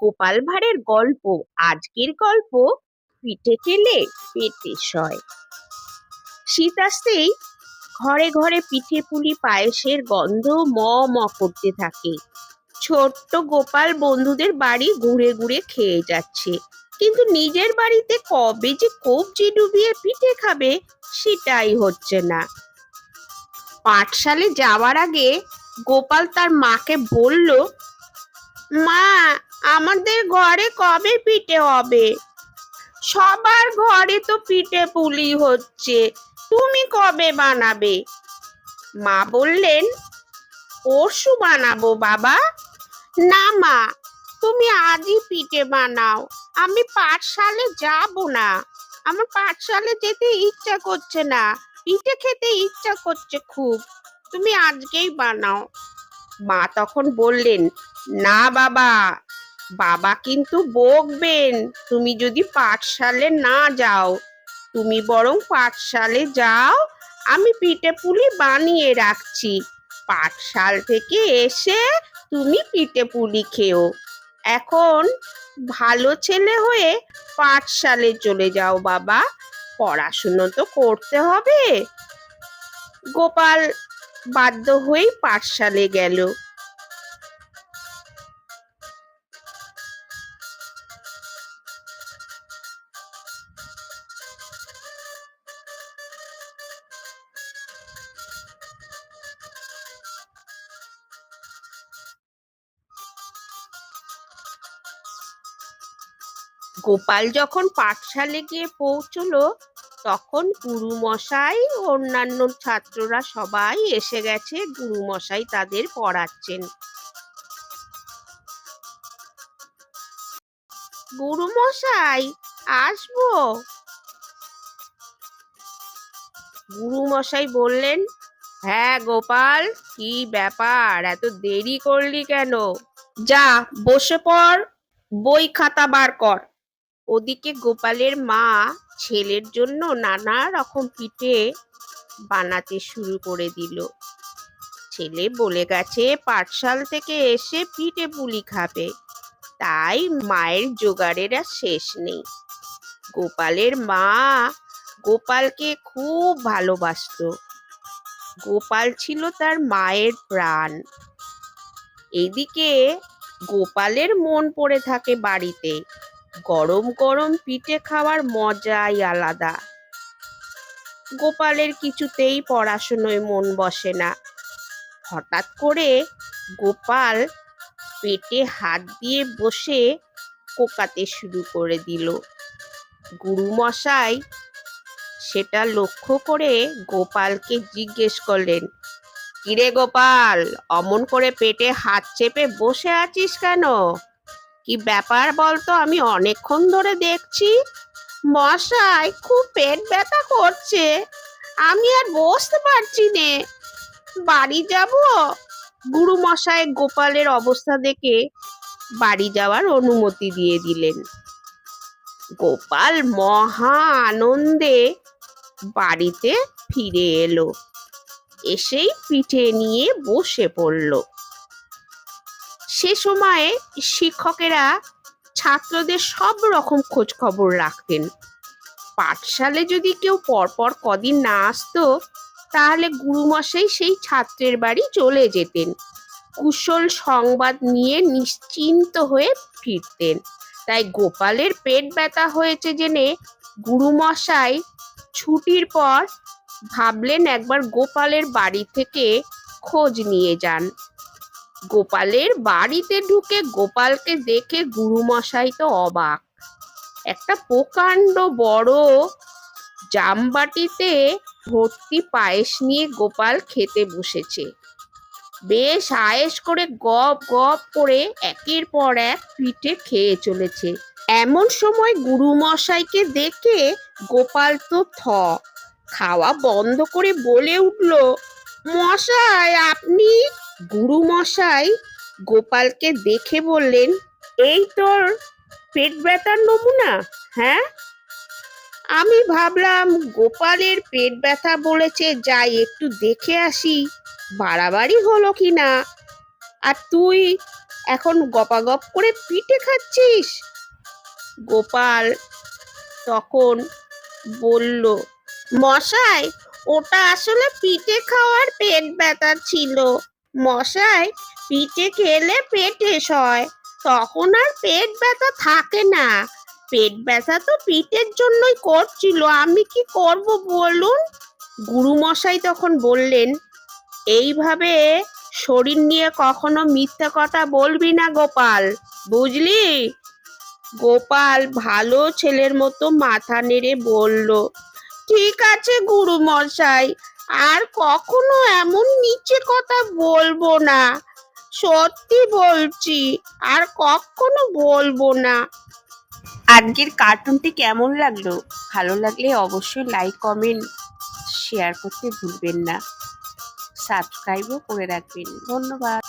গোপাল ভাঁড়ের গল্প, আজকের গল্প, পিঠে খেলে পেটে সয়। শীত আসতেই ঘরে ঘরে পিঠে পুলি পায়েসের গন্ধ ম ম করতে থাকে। ছোট্ট গোপাল বন্ধুদের বাড়ি ঘুরে ঘুরে খেয়ে যাচ্ছে। কিন্তু নিজের বাড়িতে কবে যে কবজি ডুবিয়ে পিঠে খাবে সেটাই হচ্ছে না। পাঠশালে যাওয়ার আগে গোপাল তার মাকে বলল, মা আমাদের ঘরে কবে পিঠে হবে? সবার ঘরে তো পিঠে পুলি হচ্ছে, তুমি কবে বানাবে? মা বললেন, পরশু বানাবো বাবা। না মা, তুমি আজই পিঠে বানাও, আমি পাঠশালে যাব না। আমার পাঠশালে যেতে ইচ্ছা করছে না, পিঠে খেতে ইচ্ছা করছে খুব, তুমি আজকেই বানাও। মা তখন বললেন, না বাবা বাবা কিন্তু বকবেন। তুমি যদি পাঠশালে না যাও, তুমি বরং পাঠশালে যাও, আমি পিঠে পুলি বানিয়ে রাখছি। পাঠশাল থেকে এসে তুমি পিঠে পুলি খেও। এখন ভালো ছেলে হয়ে পাঠশালে চলে যাও বাবা। পড়াশুনো তো করতে হবে। গোপাল বাধ্য হয়েই পাঠশালে গেল। গোপাল যখন পাঠশালে গিয়ে পৌঁছলো, তখন গুরুমশাই, অন্যান্য ছাত্ররা সবাই এসে গেছে, গুরুমশাই তাদের পড়াচ্ছেন। গুরুমশাই, আসব? গুরুমশাই বললেন হ্যাঁ গোপাল, কি ব্যাপার? এত দেরি করলি কেন? যা, বসে পড়, বই খাতা বার কর। ওদিকে গোপালের মা ছেলের জন্য নানা রকম পিঠে বানাতে শুরু করে দিল। ছেলে বলে গেছে, পাঠশাল থেকে এসে পিঠে পুলি খাবে। তাই মায়ের জোগাড়ের আর শেষ নেই। গোপালের মা গোপালকে খুব ভালোবাসতো। গোপাল ছিল তার মায়ের প্রাণ। এদিকে গোপালের মন পড়ে থাকে বাড়িতে। গরম গরম পিঠে খাওয়ার মজাই আলাদা। গোপালের কিছুতেই পড়াশুনোয় মন বসে না। হঠাৎ করে গোপাল পেটে হাত দিয়ে বসে কোকাতে শুরু করে দিল। গুরুমশাই সেটা লক্ষ্য করে গোপালকে জিজ্ঞেস করলেন, কিরে গোপাল, অমন করে পেটে হাত চেপে বসে আছিস কেন? কি ব্যাপার বলতো? আমি অনেকক্ষণ ধরে দেখছি মশাই খুব পেট ব্যথা করছে। আমি আর বসতে পারছি নে। বাড়ি যাব? গুরু মশাই গোপালের অবস্থা দেখে বাড়ি যাওয়ার অনুমতি দিয়ে দিলেন। গোপাল মহা আনন্দে বাড়িতে ফিরে এলো। এসেই পিঠে নিয়ে বসে পড়ল। সে সময়ে শিক্ষকেরা ছাত্রদের সব রকম খোঁজ খবর রাখতেন। পাঠশালে যদি কেউ পরপর কদিন না আসতো, তাহলে গুরুমশাই সেই ছাত্রের বাড়ি চলে যেতেন। কুশল সংবাদ নিয়ে নিশ্চিন্ত হয়ে ফিরতেন। তাই গোপালের পেট ব্যথা হয়েছে জেনে গুরুমশাই ছুটির পর ভাবলেন একবার গোপালের বাড়ি থেকে খোঁজ নিয়ে যান। গোপালের বাড়িতে ঢুকে গোপালকে দেখে গুরুমশাই তো অবাক। একটা প্রকাণ্ড বড় জামবাটিতে ভর্তি পায়েস নিয়ে গোপাল খেতে বসেছে। বেশ আয়েস করে গপ গপ করে একের পর এক পিঠে খেয়ে চলেছে। এমন সময় গুরুমশাইকে দেখে গোপাল তো থ, খাওয়া বন্ধ করে বলে উঠল, মশাই, আপনি গুরু মশাই গোপালকে দেখে বললেন, এই তোর পেট ব্যথার নমুনা হ্যাঁ? আমি ভাবলাম গোপালের পেট ব্যথা বলেছে, যাই একটু দেখে আসি, বাড়াবাড়ি হলো কি না আর তুই এখন গপাগপ করে পিঠে খাচ্ছিস? গোপাল তখন বলল, মশাই, ওটা আসলে পিঠে খাওয়ার পেট ব্যথা ছিল। মশাই পিঠে খেলে পেটে সয়। তখন আর পেট ব্যথা থাকে না। পেট ব্যথা তো পিঠের জন্যই করছিল, আমি কি করব বলুন? গুরু মশাই তখন বললেন, এইভাবে শরীর নিয়ে কখনো মিথ্যা কথা বলবি না গোপাল, বুঝলি? গোপাল ভালো ছেলের মতো মাথা নেড়ে বলল, ঠিক আছে গুরু মশাই আর কখনো এমন নিচে কথা বলব না। সত্যি বলছি, আর কখনো বলব না। আজকের কার্টুনটি কেমন লাগল? ভালো লাগলে অবশ্যই লাইক, কমেন্ট, শেয়ার করতে ভুলবেন না। সাবস্ক্রাইবও করে রাখবেন। ধন্যবাদ।